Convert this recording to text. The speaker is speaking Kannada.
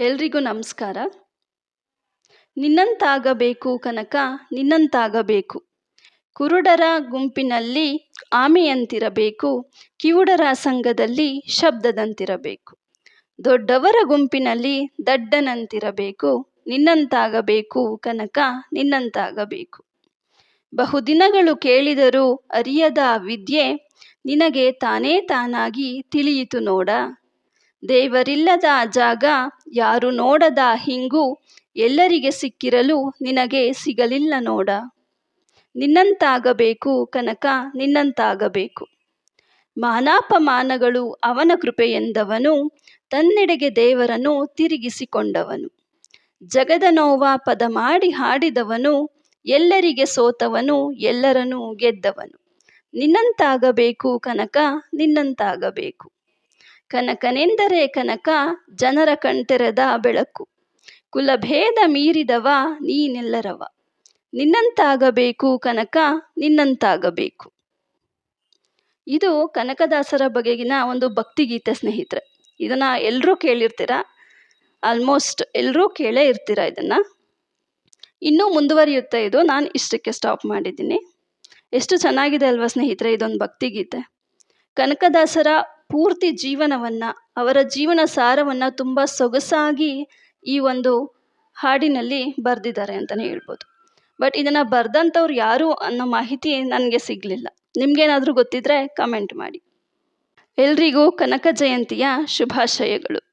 ಎಲ್ರಿಗೂ ನಮಸ್ಕಾರ. ನಿನ್ನಂತಾಗಬೇಕು ಕನಕ, ನಿನ್ನಂತಾಗಬೇಕು. ಕುರುಡರ ಗುಂಪಿನಲ್ಲಿ ಆಮೆಯಂತಿರಬೇಕು, ಕಿವುಡರ ಸಂಘದಲ್ಲಿ ಶಬ್ದದಂತಿರಬೇಕು. ದೊಡ್ಡವರ ಗುಂಪಿನಲ್ಲಿ ದಡ್ಡನಂತಿರಬೇಕು, ನಿನ್ನಂತಾಗಬೇಕು ಕನಕ, ನಿನ್ನಂತಾಗಬೇಕು. ಬಹುದಿನಗಳು ಕೇಳಿದರೂ ಅರಿಯದ ವಿದ್ಯೆ ನಿನಗೆ ತಾನೇ ತಾನಾಗಿ ತಿಳಿಯಿತು ನೋಡ. ದೇವರಿಲ್ಲದ ಜಾಗ ಯಾರು ನೋಡದ ಹಿಂಗು ಎಲ್ಲರಿಗೆ ಸಿಕ್ಕಿರಲು ನಿನಗೆ ಸಿಗಲಿಲ್ಲ ನೋಡ. ನಿನ್ನಂತಾಗಬೇಕು ಕನಕ, ನಿನ್ನಂತಾಗಬೇಕು. ಮಾನಾಪಮಾನಗಳು ಅವನ ಕೃಪೆಯೆಂದವನು ತನ್ನೆಡೆಗೆ ದೇವರನ್ನು ತಿರುಗಿಸಿಕೊಂಡವನು. ಜಗದ ನೋವ ಪದ ಮಾಡಿ ಹಾಡಿದವನು, ಎಲ್ಲರಿಗೆ ಸೋತವನು, ಎಲ್ಲರನ್ನೂ ಗೆದ್ದವನು. ನಿನ್ನಂತಾಗಬೇಕು ಕನಕ, ನಿನ್ನಂತಾಗಬೇಕು. ಕನಕನೆಂದರೆ ಕನಕ ಜನರ ಕಣ್ತೆರೆದ ಬೆಳಕು. ಕುಲಭೇದ ಮೀರಿದವ ನೀನೆಲ್ಲರವ. ನಿನ್ನಂತಾಗಬೇಕು ಕನಕ, ನಿನ್ನಂತಾಗಬೇಕು. ಇದು ಕನಕದಾಸರ ಬಗೆಗಿನ ಒಂದು ಭಕ್ತಿಗೀತೆ ಸ್ನೇಹಿತರೆ. ಇದನ್ನು ಎಲ್ಲರೂ ಕೇಳಿರ್ತೀರ? ಆಲ್ಮೋಸ್ಟ್ ಎಲ್ಲರೂ ಕೇಳೇ ಇರ್ತೀರ ಇದನ್ನು? ಇನ್ನೂ ಮುಂದುವರಿಯುತ್ತೆ ಇದು. ನಾನು ಇಷ್ಟಕ್ಕೆ ಸ್ಟಾಪ್ ಮಾಡಿದ್ದೀನಿ. ಎಷ್ಟು ಚೆನ್ನಾಗಿದೆ ಅಲ್ವಾ ಸ್ನೇಹಿತರೆ ಇದೊಂದು ಭಕ್ತಿಗೀತೆ. ಕನಕದಾಸರ ಪೂರ್ತಿ ಜೀವನವನ್ನು, ಅವರ ಜೀವನ ಸಾರವನ್ನು ತುಂಬ ಸೊಗಸಾಗಿ ಈ ಒಂದು ಹಾಡಿನಲ್ಲಿ ಬರೆದಿದ್ದಾರೆ ಅಂತಲೇ ಹೇಳ್ಬೋದು. ಬಟ್ ಇದನ್ನು ಬರೆದಂಥವ್ರು ಯಾರು ಅನ್ನೋ ಮಾಹಿತಿ ನನಗೆ ಸಿಗಲಿಲ್ಲ. ನಿಮಗೇನಾದರೂ ಗೊತ್ತಿದ್ದರೆ ಕಮೆಂಟ್ ಮಾಡಿ. ಎಲ್ರಿಗೂ ಕನಕ ಜಯಂತಿಯ ಶುಭಾಶಯಗಳು.